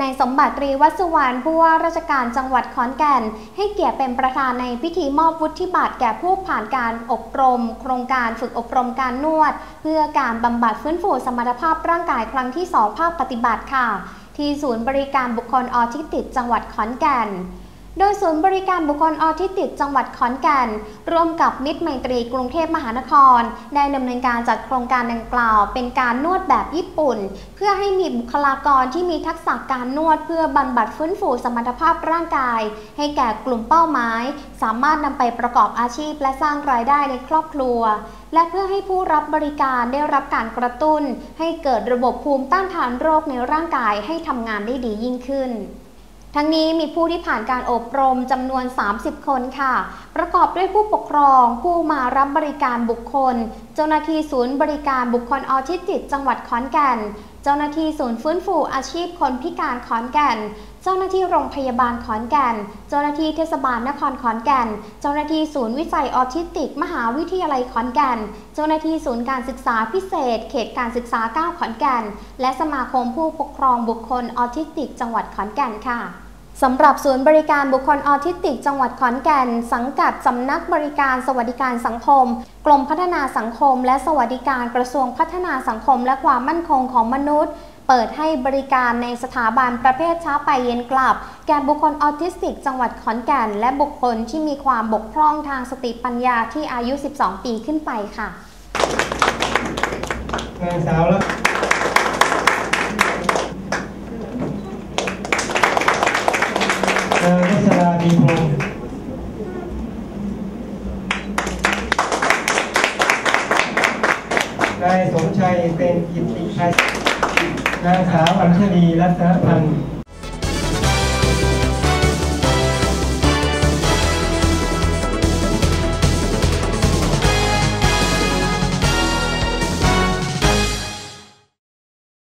นายสมบัติตรีวัสุวรรณผู้ว่าราชการจังหวัดขอนแก่น ให้เกียรติเป็นประธานในพิธีมอบวุฒิบัตรแก่ผู้ผ่านการอบรม โครงการฝึกอบรมการนวด เพื่อการบำบัดฟื้นฟูสมรรถภาพร่างกายครั้งที่ 2 ภาคปฏิบัติค่ะ ที่ศูนย์บริการบุคคลออทิสติกจังหวัดขอนแก่น โดยศูนย์บริการบุคคลออทิสติกจังหวัดขอนแก่น ร่วมกับมิตรไมตรีกรุงเทพมหานคร ได้ดำเนินการจัดโครงการดังกล่าว เป็นการนวดแบบญี่ปุ่น เพื่อให้มีบุคลากรที่มีทักษะการนวดเพื่อบำบัดฟื้นฟูสมรรถภาพร่างกาย ให้แก่กลุ่มเป้าหมาย สามารถนำไปประกอบอาชีพและสร้างรายได้ในครอบครัว และเพื่อให้ผู้รับบริการได้รับการกระตุ้น ให้เกิดระบบภูมิต้านทานโรคในร่างกายให้ทำงานได้ดียิ่งขึ้น ทั้งนี้มีผู้ที่ผ่านการอบรมจำนวน 30 คนค่ะ ประกอบด้วยผู้ปกครอง ผู้มารับบริการบุคคล เจ้าหน้าที่ศูนย์บริการบุคคลออทิสติกจังหวัดขอนแก่น เจ้าหน้าที่ศูนย์ฟื้นฟูอาชีพคนพิการขอนแก่น เจ้าหน้าที่โรงพยาบาลขอนแก่น เจ้าหน้าที่เทศบาลนครขอนแก่น เจ้าหน้าที่ศูนย์วิจัยออทิสติก มหาวิทยาลัยขอนแก่น เจ้าหน้าที่ศูนย์การศึกษาพิเศษ เขตการศึกษา 9 ขอนแก่น และสมาคมผู้ปกครองบุคคลออทิสติก จังหวัดขอนแก่นค่ะ สำหรับศูนย์บริการบุคคลออทิสติก จังหวัดขอนแก่น สังกัดสำนักบริการสวัสดิการสังคม กรมพัฒนาสังคม และสวัสดิการกระทรวงพัฒนาสังคม และความมั่นคงของมนุษย์ เปิดให้บริการในสถาบันประเภทเช้าไปเย็นกลับ แก่บุคคลออทิสติก จังหวัดขอนแก่น และบุคคลที่มีความบกพร่องทางสติปัญญาที่อายุ 12 ปีขึ้นไปค่ะนางสาวแล้ว นางรัศดาดีพงศ์นายสมชัยเป็นกิตติชัยนางสาวอัญชลีรัตนพันธ์